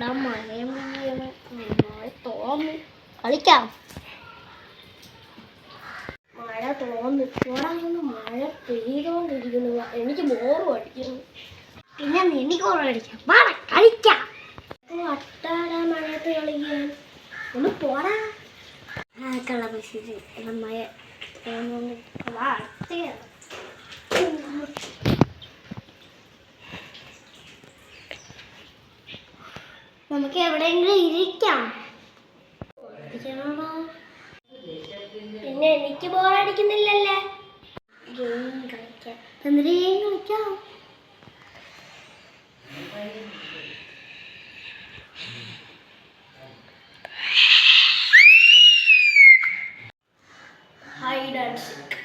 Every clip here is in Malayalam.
എടാ മഴയും പെയ്യണ്. മഴ തോന്നി കളിക്കാം. മഴ തോന്നി ഇവിടെ മഴ പെയ്തോണ്ടിരിക്കുന്നു. എനിക്ക് ബോറും അടിക്കുന്നു. പിന്നെ എനിക്ക് ബോറും അടിക്കാം. വാ കളിക്കാം. അട്ടാടാ മഴയത്ത് കളിക്കാൻ. ഒന്ന് പോടാ. ആ കള എല്ലാം മഴ തോന്നുന്നു വാ നമുക്ക് എവിടെയെങ്കിലും ഇരിക്കാം. പിന്നെ എനിക്ക് ബോറടിക്കുന്നില്ലല്ലേ ഗെയിം കളിക്കാം. എന്നിട്ട് ഗെയിം കളിക്കാം. ഹൈഡ് ആൻഡ് സിക്ക്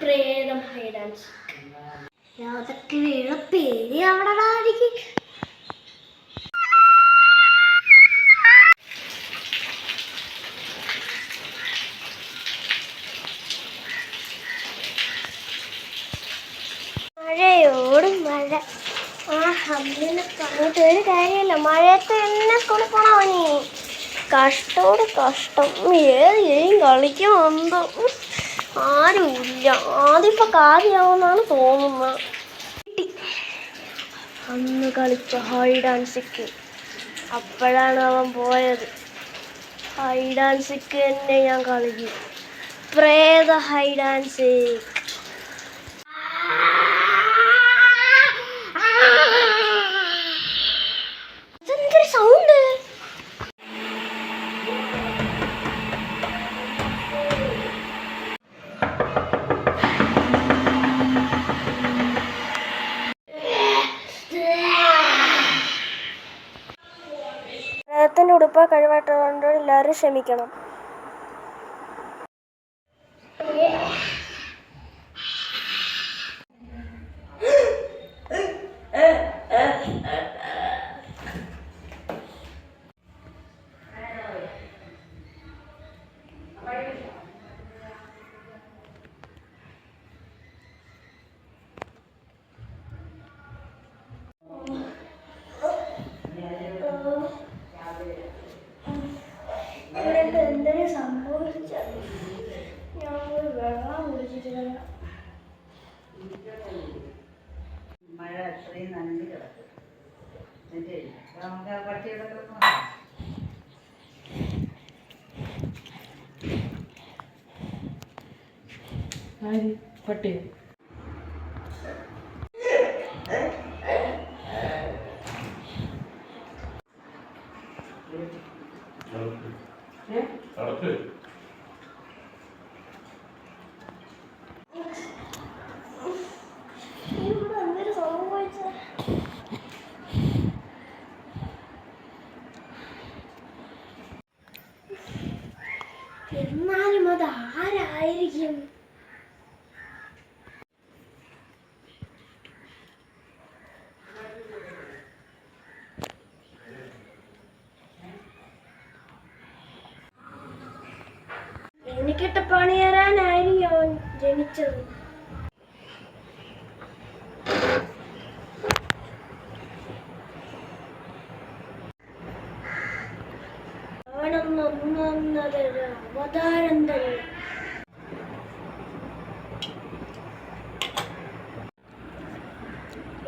പ്രേതം ഹൈഡ് ആൻഡ് സിക്ക് അതൊക്കെ വീണ പേര് അവിടെ ആയിരിക്കും മഴയോട് മഴ. ആ അമ്മനെ പറഞ്ഞിട്ട് ഒരു കാര്യമില്ല. മഴയത്ത് എന്നെ സ്കൂളിൽ പോണ കഷ്ടോട് കഷ്ടം. ഏത് ഗെയിം കളിക്കും എന്തോ ആരുമില്ല ആദ്യം ഇപ്പൊ തോന്നുന്നത്. അന്ന് കളിച്ച ഹൈ ഡാൻസിക്ക് അപ്പോഴാണ് അവൻ പോയത്. ഹൈ ഡാൻസിക്ക് സിക്ക് തന്നെ ഞാൻ കളിക്കും. പ്രേത ഹൈ ആൻഡ് പ്രേതത്തിന്റെ ഉടുപ്പ് കഴിവാട്ടുകൊണ്ട് എല്ലാവരും ക്ഷമിക്കണം. നമുക്ക് പട്ടിയുടെ ആര് പട്ടി ഇവിടെ എന്തൊരു സംഭവിച്ചത് എന്നാലും അത് ആരായിരിക്കും? എനിക്കിട്ട് പണി തരാനായിരിക്കും അവൻ ജനിച്ചത്. അവനൊന്നൊന്നൊന്നതൊരു അവതാരം തന്നെ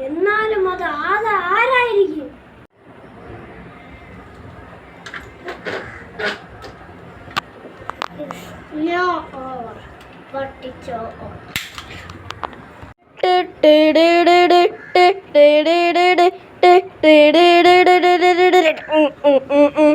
എന്നാലും അത് ആത് ആരായിരിക്കും? പട്ടിച്ചോ or